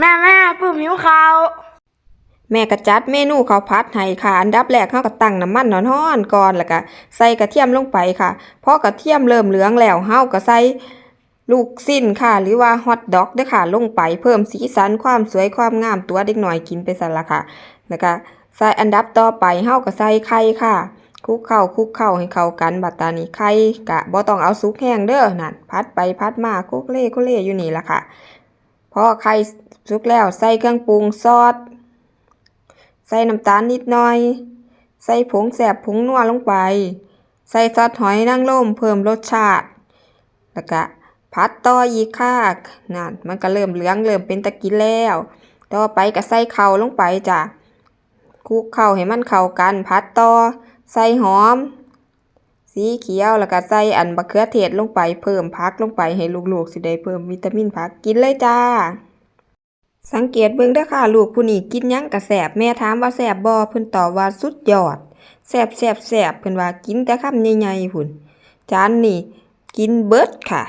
แม่แม่ปื้มหิวข้าวแม่ก็จัดเมนูข้าวผัดให้ค่ะ อันดับแรกเฮาก็ตั้งน้ำมันร้อนๆก่อนแล้วก็ใส่กระเทียมลงไปค่ะพอกระเทียมเริ่มเหลืองแล้วเฮาก็ใส่ลูกสิ้นค่ะ หรือว่าฮอทดอกด้อค่ะลงไปเพิ่มสีสันความสวยความงามตัวเด็กหน่อยกินไปสั่นละค่ะแล้วก็ใส่อันดับต่อไปเฮาก็ใส่ไข่ค่ะคุกเข้าคุกเข้าให้เข้ากันบัดตานี้ไข่กะบ่ต้องเอาสุกแห้งเด้อนั่นพัดไปพัดมาคุกเล่คุกเล่อยู่นี่ละค่ะ พอไข่สุกแล้วใส่เครื่องปรุงซอส ใส่น้ำตาลนิดหน่อย ใส่ผงแสบผงนัวลงไป ใส่ซอสหอยนางรมเพิ่มรสชาติ แล้วก็ผัดต่ออีกค่ะนั่นมันก็เริ่มเหลืองเริ่มเป็นตะกินแล้ว ต่อไปก็ใส่เข่าลงไปจ้ะคลุกเข้าให้มันเข้ากันผัดต่อ ใส่หอม สีเขียวแล้วก็ใส่อันบะเขือเทศลงไปเพิ่มพักลงไปให้ลูกๆสิได้เพิ่มวิตามินพักกินเลยจ้า สังเกตเบิ่งเด้อค่ะ ลูกผู้นี้กินยังกะแสบแม่ถามว่าแสบบ่เพิ่นตอบว่าสุดยอดแสบแสบแสบเพิ่นว่ากินแต่คำใหญ่ๆพุ่นจานนี่กินเบิดค่ะ